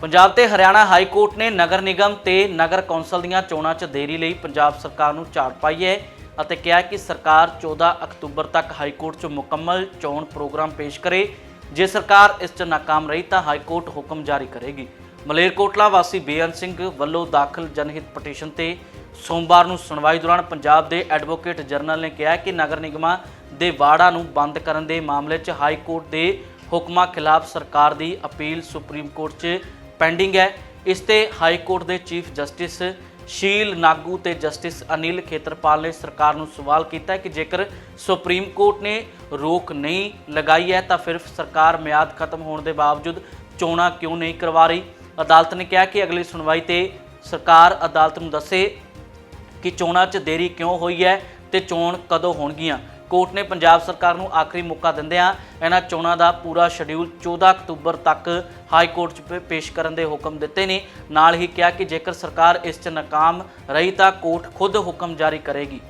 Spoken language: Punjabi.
ਪੰਜਾਬ ਤੇ ਹਰਿਆਣਾ ਹਾਈ ਕੋਰਟ ਨੇ ਨਗਰ ਨਿਗਮ ਤੇ ਨਗਰ ਕੌਂਸਲ ਦੀਆਂ ਚੋਣਾਂ 'ਚ ਦੇਰੀ ਲਈ ਪੰਜਾਬ ਸਰਕਾਰ ਨੂੰ ਝਾੜ ਪਾਈ ਹੈ ਅਤੇ ਕਿਹਾ ਕਿ ਸਰਕਾਰ 14 ਅਕਤੂਬਰ ਤੱਕ ਹਾਈ ਕੋਰਟ 'ਚ ਮੁਕੰਮਲ ਚੋਣ ਪ੍ਰੋਗਰਾਮ ਪੇਸ਼ ਕਰੇ। ਜੇ ਸਰਕਾਰ ਇਸ 'ਚ ਨਾਕਾਮ ਰਹੀ ਤਾਂ ਹਾਈ ਕੋਰਟ ਹੁਕਮ ਜਾਰੀ ਕਰੇਗੀ। ਮਲੇਰਕੋਟਲਾ ਵਾਸੀ ਬੇਅੰਤ ਸਿੰਘ ਵੱਲੋਂ ਦਾਖਲ ਜਨਹਿਤ ਪਟੀਸ਼ਨ ਤੇ ਸੋਮਵਾਰ ਨੂੰ ਸੁਣਵਾਈ ਦੌਰਾਨ ਪੰਜਾਬ ਦੇ ਐਡਵੋਕੇਟ ਜਨਰਲ ਨੇ ਕਿਹਾ ਕਿ ਨਗਰ ਨਿਗਮਾਂ ਦੇ ਵਾਰਡਾਂ ਨੂੰ ਬੰਦ ਕਰਨ ਦੇ ਮਾਮਲੇ 'ਚ ਹਾਈ ਕੋਰਟ ਦੇ ਹੁਕਮਾਂ ਖਿਲਾਫ ਸਰਕਾਰ ਦੀ ਅਪੀਲ ਸੁਪਰੀਮ ਕੋਰਟ 'ਚ ਪੈਂਡਿੰਗ ਹੈ। ਇਸ ਤੇ ਹਾਈ ਕੋਰਟ ਦੇ ਚੀਫ ਜਸਟਿਸ ਸ਼ੀਲ ਨਾਗੂ ਤੇ ਜਸਟਿਸ ਅਨਿਲ ਖੇਤਰਪਾਲ ਨੇ ਸਰਕਾਰ ਨੂੰ ਸਵਾਲ ਕੀਤਾ ਹੈ ਕਿ ਜੇਕਰ ਸੁਪਰੀਮ ਕੋਰਟ ਨੇ ਰੋਕ ਨਹੀਂ ਲਗਾਈ ਹੈ, ਤਾਂ ਫਿਰ ਸਰਕਾਰ ਮਿਆਦ ਖਤਮ ਹੋਣ ਦੇ ਬਾਵਜੂਦ ਚੋਣਾਂ ਕਿਉਂ ਨਹੀਂ ਕਰਵਾ ਰਹੀ? ਅਦਾਲਤ ਨੇ ਕਿਹਾ ਕਿ ਅਗਲੀ ਸੁਣਵਾਈ ਤੇ ਸਰਕਾਰ ਅਦਾਲਤ ਨੂੰ ਦੱਸੇ ਕਿ ਚੋਣਾਂ 'ਚ ਦੇਰੀ ਕਿਉਂ ਹੋਈ ਹੈ ਤੇ ਚੋਣ ਕਦੋਂ ਹੋਣਗੀਆਂ। ਕੋਰਟ ਨੇ ਪੰਜਾਬ ਸਰਕਾਰ ਨੂੰ ਆਖਰੀ ਮੌਕਾ ਦਿੰਦਿਆਂ ਇਹਨਾਂ ਚੋਣਾਂ ਦਾ ਪੂਰਾ ਸ਼ਡਿਊਲ 14 ਅਕਤੂਬਰ ਤੱਕ ਹਾਈ ਕੋਰਟ 'ਚ ਪੇ- ਪੇਸ਼ ਕਰਨ ਦੇ ਹੁਕਮ ਦਿੱਤੇ ਨੇ। ਨਾਲ ਹੀ ਕਿਹਾ ਕਿ ਜੇਕਰ ਸਰਕਾਰ ਇਸ 'ਚ ਨਾਕਾਮ ਰਹੀ ਤਾਂ ਕੋਰਟ ਖੁਦ ਹੁਕਮ ਜਾਰੀ ਕਰੇਗੀ।